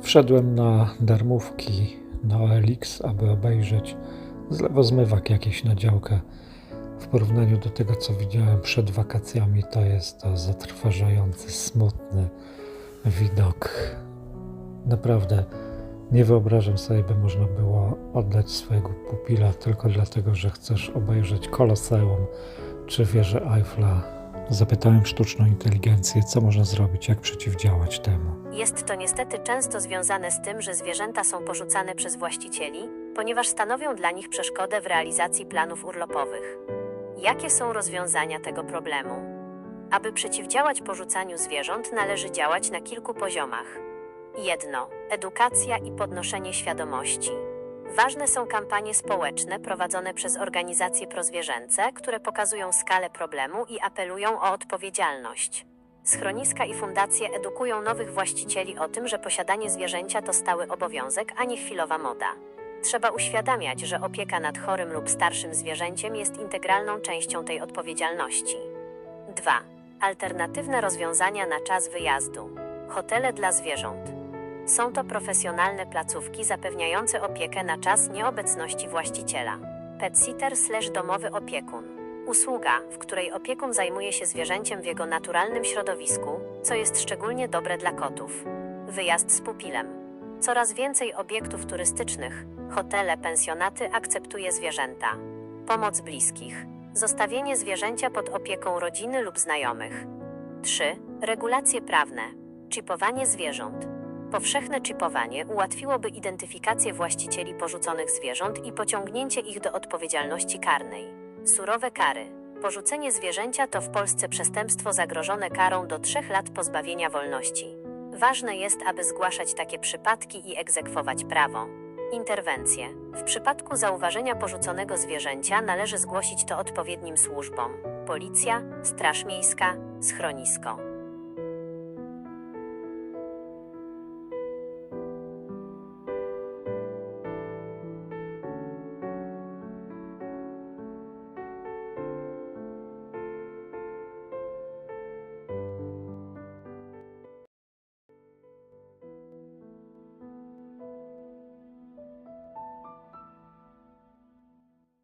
Wszedłem na darmówki na OLX, aby obejrzeć zlewozmywak jakieś na działkę. W porównaniu do tego, co widziałem przed wakacjami, to jest to zatrważający, smutny widok. Naprawdę nie wyobrażam sobie, by można było oddać swojego pupila tylko dlatego, że chcesz obejrzeć Koloseum czy wieżę Eiffla. Zapytałem sztuczną inteligencję, co można zrobić, jak przeciwdziałać temu. Jest to niestety często związane z tym, że zwierzęta są porzucane przez właścicieli, ponieważ stanowią dla nich przeszkodę w realizacji planów urlopowych. Jakie są rozwiązania tego problemu? Aby przeciwdziałać porzucaniu zwierząt, należy działać na kilku poziomach. Jedno edukacja i podnoszenie świadomości. Ważne są kampanie społeczne prowadzone przez organizacje prozwierzęce, które pokazują skalę problemu i apelują o odpowiedzialność. Schroniska i fundacje edukują nowych właścicieli o tym, że posiadanie zwierzęcia to stały obowiązek, a nie chwilowa moda. Trzeba uświadamiać, że opieka nad chorym lub starszym zwierzęciem jest integralną częścią tej odpowiedzialności. 2. Alternatywne rozwiązania na czas wyjazdu. Hotele dla zwierząt. Są to profesjonalne placówki zapewniające opiekę na czas nieobecności właściciela. Pet sitter domowy opiekun. Usługa, w której opiekun zajmuje się zwierzęciem w jego naturalnym środowisku, co jest szczególnie dobre dla kotów. Wyjazd z pupilem. Coraz więcej obiektów turystycznych, hotele, pensjonaty akceptuje zwierzęta. Pomoc bliskich. Zostawienie zwierzęcia pod opieką rodziny lub znajomych. 3. Regulacje prawne. Chipowanie zwierząt. Powszechne chipowanie ułatwiłoby identyfikację właścicieli porzuconych zwierząt i pociągnięcie ich do odpowiedzialności karnej. Surowe kary. Porzucenie zwierzęcia to w Polsce przestępstwo zagrożone karą do 3 lat pozbawienia wolności. Ważne jest, aby zgłaszać takie przypadki i egzekwować prawo. Interwencje. W przypadku zauważenia porzuconego zwierzęcia należy zgłosić to odpowiednim służbom: Policja, Straż Miejska, schronisko.